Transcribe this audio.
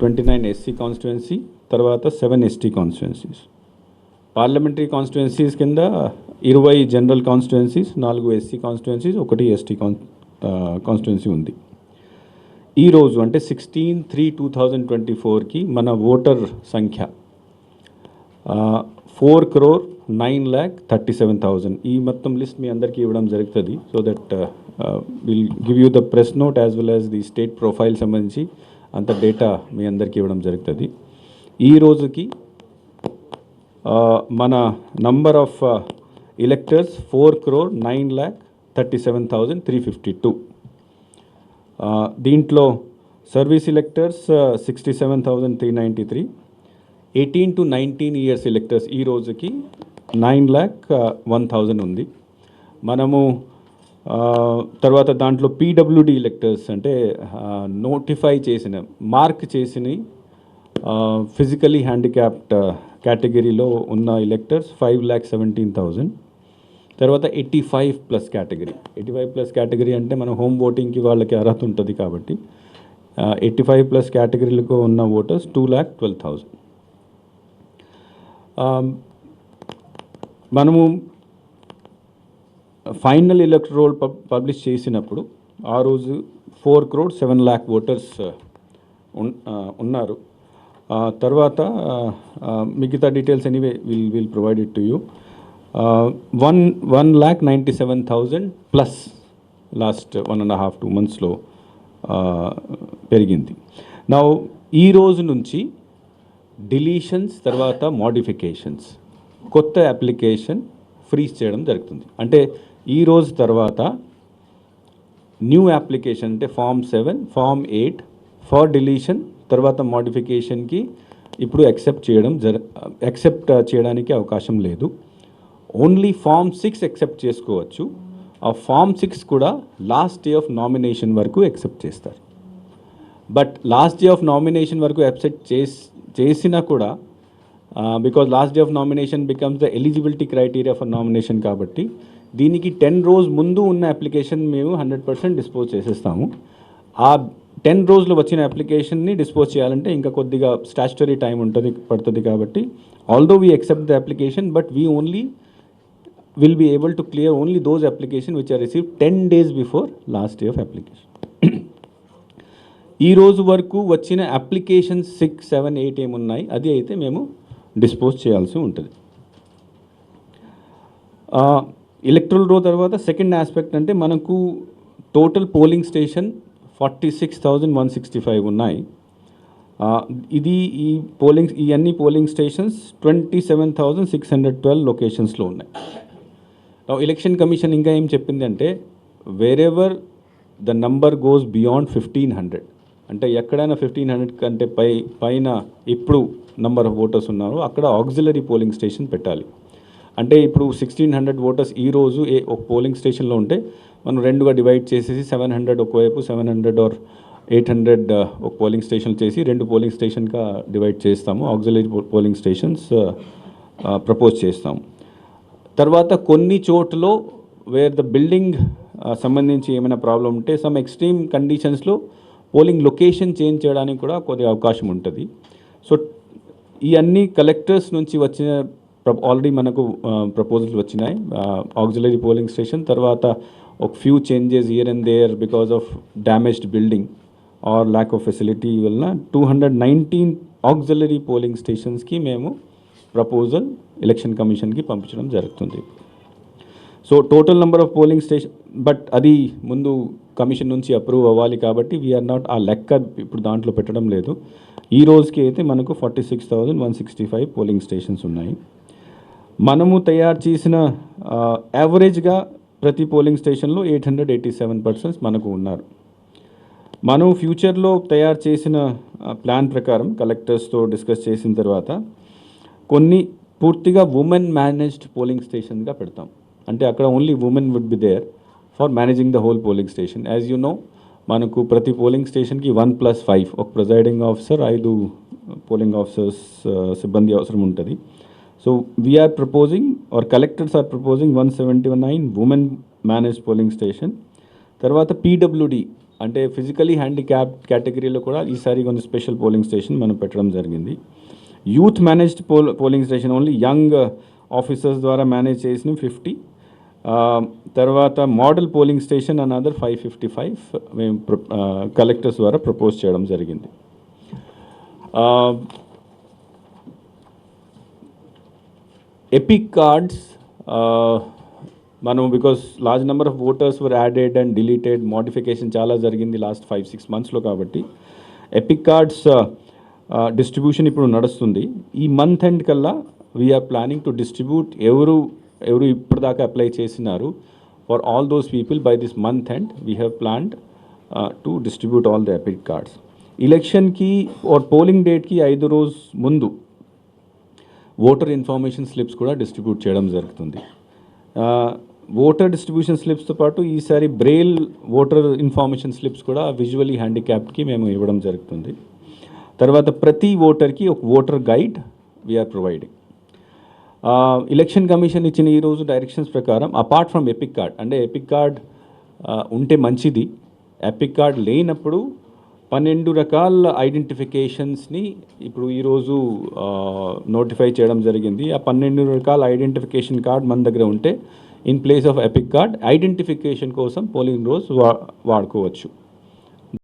Twenty nine SC constituency తర్వాత seven ST constituencies parliamentary constituencies కింద ఇరవై జనరల్ కాన్స్టిట్యుయెన్సీస్ నాలుగు ఎస్సీ కాన్స్టిట్యుయెన్సీస్ ఒకటి ఎస్టీ కాన్ కాన్స్టిట్యుయెన్సీ ఉంది. ఈరోజు అంటే sixteen three two thousand twenty ఫోర్కి మన ఓటర్ సంఖ్య four crore nine lakh thirty seven thousand ఈ మొత్తం లిస్ట్ మీ అందరికీ ఇవ్వడం జరుగుతుంది. So that will give you the press note as well as the state profile సంబంధించి అంత డేటా మీ అందరికీ ఇవ్వడం జరుగుతుంది. ఈ రోజుకి మన number of electors four crore nine lakh thirty seven thousand three fifty two దీంట్లో service electors sixty seven thousand three ninety three eighteen to nineteen years electors ఈ రోజుకి నైన్ ల్యాక్ వన్ థౌజండ్ ఉంది. మనము తర్వాత దాంట్లో పీడబ్ల్యూడి ఎలెక్టర్స్ అంటే notify చేసిన mark చేసిన ఫిజికలీ హ్యాండిక్యాప్డ్ కేటగిరీలో ఉన్న electors five lakh seventeen thousand తర్వాత eighty five plus category eighty five plus category అంటే మన హోమ్ ఓటింగ్కి వాళ్ళకి అర్హత ఉంటుంది కాబట్టి ఎయిటీ ఫైవ్ ప్లస్ కేటగిరీలకు ఉన్న voters two lakh twelve thousand మనము ఫైనల్ ఎలక్ట్రోల్ పబ్ పబ్లిష్ చేసినప్పుడు ఆ రోజు four crore seven lakh voters ఉన్నారు. తర్వాత మిగతా details anyway will will provide it to you. One one lakh ninety seven thousand plus last one and half two మంత్స్లో పెరిగింది. నా ఈ రోజు నుంచి డిలీషన్స్ తర్వాత మోడిఫికేషన్స్ కొత్త అప్లికేషన్ ఫ్రీజ్ చేయడం జరుగుతుంది. అంటే ఈ రోజు తర్వాత న్యూ అప్లికేషన్ అంటే form seven form eight for deletion తర్వాత మోడిఫికేషన్కి ఇప్పుడు యాక్సెప్ట్ చేయడం జర యాక్సెప్ట్ చేయడానికి అవకాశం లేదు. ఓన్లీ ఫామ్ సిక్స్ యాక్సెప్ట్ చేసుకోవచ్చు. ఆ ఫామ్ సిక్స్ కూడా లాస్ట్ డే ఆఫ్ నామినేషన్ వరకు యాక్సెప్ట్ చేస్తారు. But last day of nomination వరకు యాక్సెప్ట్ చేసి చేసినా కూడా because last day of nomination becomes the eligibility criteria for nomination కాబట్టి దీనికి టెన్ రోజు ముందు ఉన్న అప్లికేషన్ మేము హండ్రెడ్ పర్సెంట్ డిస్పోజ్ చేసేస్తాము. ఆ టెన్ రోజులు వచ్చిన అప్లికేషన్ని డిస్పోజ్ చేయాలంటే ఇంకా కొద్దిగా స్టాచ్యుటరీ టైం ఉంటుంది పడుతుంది కాబట్టి although we accept the application but we only will be able to clear only those application which are receive ten days before last day of application ఈ రోజు వరకు వచ్చిన అప్లికేషన్ సిక్స్ సెవెన్ ఎయిట్ ఏమున్నాయి అది అయితే మేము డిస్పోజ్ చేయాల్సి ఉంటుంది. ఎలక్ట్రల్ రో తర్వాత సెకండ్ ఆస్పెక్ట్ అంటే మనకు total polling station forty six thousand one sixty five ఉన్నాయి. ఇది ఈ పోలింగ్ ఈ అన్ని polling stations twenty seven thousand six hundred twelve లొకేషన్స్లో ఉన్నాయి. ఎలక్షన్ కమిషన్ ఇంకా ఏం చెప్పింది అంటే wherever the number goes beyond fifteen hundred అంటే ఎక్కడైనా ఫిఫ్టీన్ హండ్రెడ్ కంటే పై పైన ఎప్పుడు నంబర్ ఆఫ్ ఓటర్స్ ఉన్నారో అక్కడ ఆక్సిలరీ పోలింగ్ స్టేషన్ పెట్టాలి. అంటే ఇప్పుడు సిక్స్టీన్ హండ్రెడ్ ఓటర్స్ ఈ రోజు ఏ ఒక పోలింగ్ స్టేషన్లో ఉంటే మనం రెండుగా డివైడ్ చేసేసి సెవెన్ హండ్రెడ్ ఒకవైపు seven hundred or eight hundred ఒక పోలింగ్ స్టేషన్ చేసి రెండు పోలింగ్ స్టేషన్గా డివైడ్ చేస్తాము. ఆక్సిలరీ పోలింగ్ స్టేషన్స్ ప్రపోజ్ చేస్తాము. తర్వాత కొన్ని చోట్ల వేర్ ద బిల్డింగ్ సంబంధించి ఏమైనా ప్రాబ్లం ఉంటే సమ్ ఎక్స్ట్రీమ్ కండిషన్స్లో పోలింగ్ లొకేషన్ చేంజ్ చేయడానికి కూడా కొద్దిగా అవకాశం ఉంటుంది. సో ఈ అన్ని కలెక్టర్స్ నుంచి వచ్చిన ఆల్రెడీ మనకు ప్రపోజల్స్ వచ్చినాయి. ఆక్సిలరీ పోలింగ్ స్టేషన్ తర్వాత ఒక few changes year and there because of damaged building or lack of facility వలన two hundred nineteen auxiliary polling స్టేషన్స్కి మేము ప్రపోజల్ ఎలక్షన్ కమిషన్కి పంపించడం జరుగుతుంది. So total number of polling station but అది ముందు కమిషన్ నుంచి అప్రూవ్ అవ్వాలి కాబట్టి వీఆర్ నాట్ ఆ లెక్క ఇప్పుడు దాంట్లో పెట్టడం లేదు. ఈ రోజుకి అయితే మనకు forty six thousand one sixty five polling stations ఉన్నాయి. మనము తయారు చేసిన యావరేజ్గా ప్రతి పోలింగ్ స్టేషన్లో eight hundred eighty seven persons మనకు ఉన్నారు. మనం ఫ్యూచర్లో తయారు చేసిన ప్లాన్ ప్రకారం కలెక్టర్స్తో డిస్కస్ చేసిన తర్వాత కొన్ని పూర్తిగా ఉమెన్ మేనేజ్డ్ పోలింగ్ స్టేషన్గా పెడతాం. అంటే అక్కడ only women would be there for managing the whole polling station as you know మనకు ప్రతి పోలింగ్ స్టేషన్కి వన్ ప్లస్ ఫైవ్ ఒక ప్రిజైడింగ్ ఆఫీసర్ ఐదు పోలింగ్ ఆఫీసర్స్ సిబ్బంది అవసరం ఉంటుంది. So we're proposing or collectors or proposing one seventy one nine women manage polling station తర్వాత PWD అంటే ఫిజికలీ హ్యాండిక్యాప్ కేటగిరీలో కూడా ఈసారి కొన్ని స్పెషల్ పోలింగ్ స్టేషన్ మనం పెట్టడం జరిగింది youth managed poll polling station only young officers ద్వారా మేనేజ్ చేసిన ఫిఫ్టీ తర్వాత model polling station another five fifty five మేము కలెక్టర్స్ ద్వారా ప్రపోజ్ చేయడం జరిగింది ఎపిక్ కార్డ్స్ మనం because large number of voters were added and deleted modification చాలా జరిగింది లాస్ట్ ఫైవ్ సిక్స్ మంత్స్లో కాబట్టి. ఎపిక్ కార్డ్స్ డిస్ట్రిబ్యూషన్ ఇప్పుడు నడుస్తుంది. ఈ మంత్ ఎండ్ కల్లా వీఆర్ ప్లానింగ్ టు డిస్ట్రిబ్యూట్ ఎవరు ఎవరు ఇప్పటిదాకా అప్లై చేసినారు for all those people by this month end we have planned to distribute all the EPIC cards ఎలక్షన్కి ఆర్ పోలింగ్ డేట్కి ఐదు రోజు ముందు ఓటర్ ఇన్ఫర్మేషన్ స్లిప్స్ కూడా డిస్ట్రిబ్యూట్ చేయడం జరుగుతుంది. ఓటర్ డిస్ట్రిబ్యూషన్ స్లిప్స్తో పాటు ఈసారి బ్రెయిల్ ఓటర్ ఇన్ఫర్మేషన్ స్లిప్స్ కూడా విజువలీ హ్యాండిక్యాప్డ్కి మేము ఇవ్వడం జరుగుతుంది. తర్వాత ప్రతి ఓటర్కి ఒక voter guide we're providing election commission ఇచ్చిన ఈరోజు డైరెక్షన్స్ ప్రకారం అపార్ట్ ఫ్రమ్ ఎపిక్ కార్డ్ అంటే ఎపిక్ కార్డ్ ఉంటే మంచిది. ఎపిక్ కార్డ్ లేనప్పుడు పన్నెండు రకాల ఐడెంటిఫికేషన్స్ని ఇప్పుడు ఈరోజు నోటిఫై చేయడం జరిగింది. ఆ పన్నెండు రకాల ఐడెంటిఫికేషన్ కార్డ్ మన దగ్గర ఉంటే in place of EPIC card identification కోసం పోలింగ్ రోజు వా వాడుకోవచ్చు.